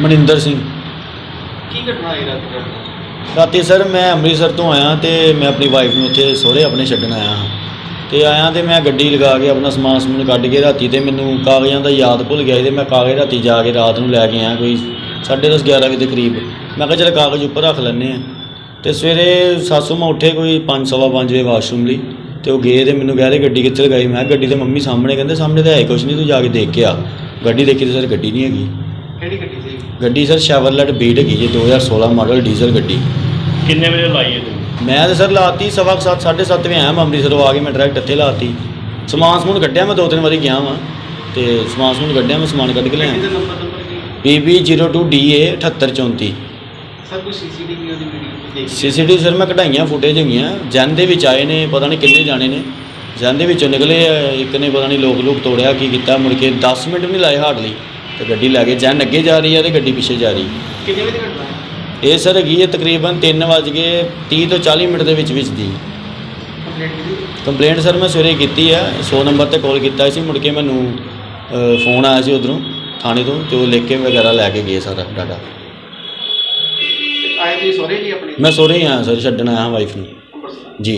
ਮਨਿੰਦਰ ਸਿੰਘ। ਕੀ ਘਟਨਾ ਹੋਈ ਰਾਤ ਰਾਤੀ ਸਰ ਮੈਂ ਅੰਮ੍ਰਿਤਸਰ ਤੋਂ ਆਇਆ ਤੇ ਮੈਂ ਆਪਣੀ ਵਾਈਫ ਨੂੰ ਉੱਥੇ ਸਹੁਰੇ ਆਪਣੇ ਛੱਡਣ ਆਇਆ ਹਾਂ। ਤੇ ਆਇਆ ਤੇ ਮੈਂ ਗੱਡੀ ਲਗਾ ਕੇ ਆਪਣਾ ਸਮਾਨ ਸਮੂਨ ਕੱਢ ਕੇ ਰਾਤੀ ਤੇ ਮੈਨੂੰ ਕਾਗਜ਼ਾਂ ਦਾ ਯਾਦ ਭੁੱਲ ਗਿਆ ਸੀ ਤੇ ਮੈਂ ਕਾਗਜ਼ ਰਾਤੀ ਜਾ ਕੇ ਰਾਤ ਨੂੰ ਲੈ ਕੇ ਆਇਆ ਕੋਈ 10:30 11 ਵਜੇ ਦੇ ਕਰੀਬ। ਮੈਂ ਕਿਹਾ ਚਲ ਕਾਗਜ਼ ਉੱਪਰ ਰੱਖ ਲੈਂਦੇ ਆ ਤੇ ਸਵੇਰੇ ਸਾਸੂ ਮੈਂ ਉੱਠੇ ਕੋਈ 5:30 ਵਜੇ ਵਾਸ਼ਰੂਮ ਲਈ ਤੇ ਉਹ ਗਏ ਤੇ ਮੈਨੂੰ ਕਹਿ ਰਹੇ ਗੱਡੀ ਕਿੱਥੇ ਲਗਾਈ ਮੈਂ ਗੱਡੀ ਤੇ ਮੰਮੀ ਸਾਹਮਣੇ ਕਹਿੰਦੇ ਸਾਹਮਣੇ ਤਾਂ ਹੈ ਕੁਛ ਨਹੀਂ ਤੂੰ ਜਾ ਕੇ ਦੇਖ ਕੇ ਆ। ਗੱਡੀ ਦੇਖੀ ਤੇ ਸਰ ਗੱਡੀ ਨਹੀਂ ਹੈਗੀ। ਕਿਹੜੀ ਗੱਡੀ ਸੀ? ਗੱਡੀ ਸਰ ਸ਼ੈਵਰਲਟ ਬੀਟ ਹੈਗੀ ਜੀ 2016 ਮਾਡਲ ਡੀਜ਼ਲ ਗੱਡੀ। ਕਿੰਨੇ ਵਜੇ ਲਾਈ ਹੈ ਤੁਸੀਂ? ਮੈਂ ਤੇ ਸਰ ਲਾਤੀ ਸਵਾ ਕੁ ਸੱਤ 7:30 ਵਜੇ ਆਇਆ ਮੈਂ ਅੰਮ੍ਰਿਤਸਰੋਂ ਆ ਕੇ ਮੈਂ ਡਾਇਰੈਕਟ ਇੱਥੇ ਲਾਤੀ। ਸਮਾਨ ਸਮੂਨ ਕੱਢਿਆ ਮੈਂ ਦੋ ਤਿੰਨ ਵਾਰੀ ਗਿਆ ਵਾਂ ਤੇ ਸਮਾਨ ਸਮੂਨ ਕੱਢਿਆ ਮੈਂ ਸਮਾਨ ਕੱਢ ਕੇ ਗੱਡੀ ਦਾ ਲਿਆ ਨੰਬਰ ਨੰਬਰ ਕੀ PB02DA 7834 ਸਰ ਕੋਈ ਸੀਸੀਟੀਵੀ ਉਹਦੀ ਵੀਡੀਓ ਦੇਖ ਸੀਸੀਟੀਵੀ ਸਰ ਮੈਂ ਕਢਾਈਆਂ ਫੁਟੇਜ ਹੈਗੀਆਂ ਜਨ ਦੇ ਵਿੱਚ ਆਏ ਨੇ ਪਤਾ ਨਹੀਂ ਕਿੰਨੇ ਜਾਣੇ ਨੇ। ਜਨ ਦੇ ਵਿੱਚੋਂ ਨਿਕਲੇ ਆ, ਇੱਕ ਨੇ ਪਤਾ ਨਹੀਂ ਲੋਕ ਲੋਕ ਤੋੜਿਆ ਕੀ ਕੀਤਾ ਮੁੜ ਕੇ 10 ਮਿੰਟ ਵੀ ਨਹੀਂ ਲਾਏ ਹਾਰਡਲੀ। ਤੇ ਗੱਡੀ ਲੈ ਕੇ ਜਨ ਅੱਗੇ ਜਾ ਰਹੀ ਹੈ ਤੇ ਗੱਡੀ ਪਿੱਛੇ ਜਾ ਰਹੀ। ਕਿੰਨੇ ਵਜੇ ਦੀ ਘਟਨਾ ਹੈ ਇਹ ਸਰ ਹੈਗੀ ਹੈ ਤਕਰੀਬਨ 3 ਵਜ ਕੇ 30 ਤੋਂ 40 ਮਿੰਟ ਦੇ ਵਿੱਚ ਵਿੱਚ ਦੀ ਕੰਪਲੇਂਟ ਕੀਤੀ? ਕੰਪਲੇਂਟ ਸਰ ਮੈਂ ਸਵੇਰੇ ਕੀਤੀ ਹੈ 100 ਨੰਬਰ ਤੇ ਕਾਲ ਕੀਤਾ ਸੀ ਮੁੜ ਕੇ ਮੈਨੂੰ ਅ, ਫੋਨ ਆਇਆ ਸੀ ਉਧਰੋਂ ਥਾਣੇ ਤੋਂ ਤੇ ਉਹ ਲਿਖ ਕੇ ਵਗੈਰਾ ਲੈ ਕੇ ਗਏ ਸਾਰਾ ਡਾਟਾ ਆਏ ਤੁਸੀਂ ਸੋਰੇ ਜੀ ਆਪਣੀ? ਮੈਂ ਸੋਰੇ ਹੀ ਆਇਆ ਸਰ ਛੱਡਣ ਆਇਆ ਵਾਈਫ ਨੂੰ। ਜੀ।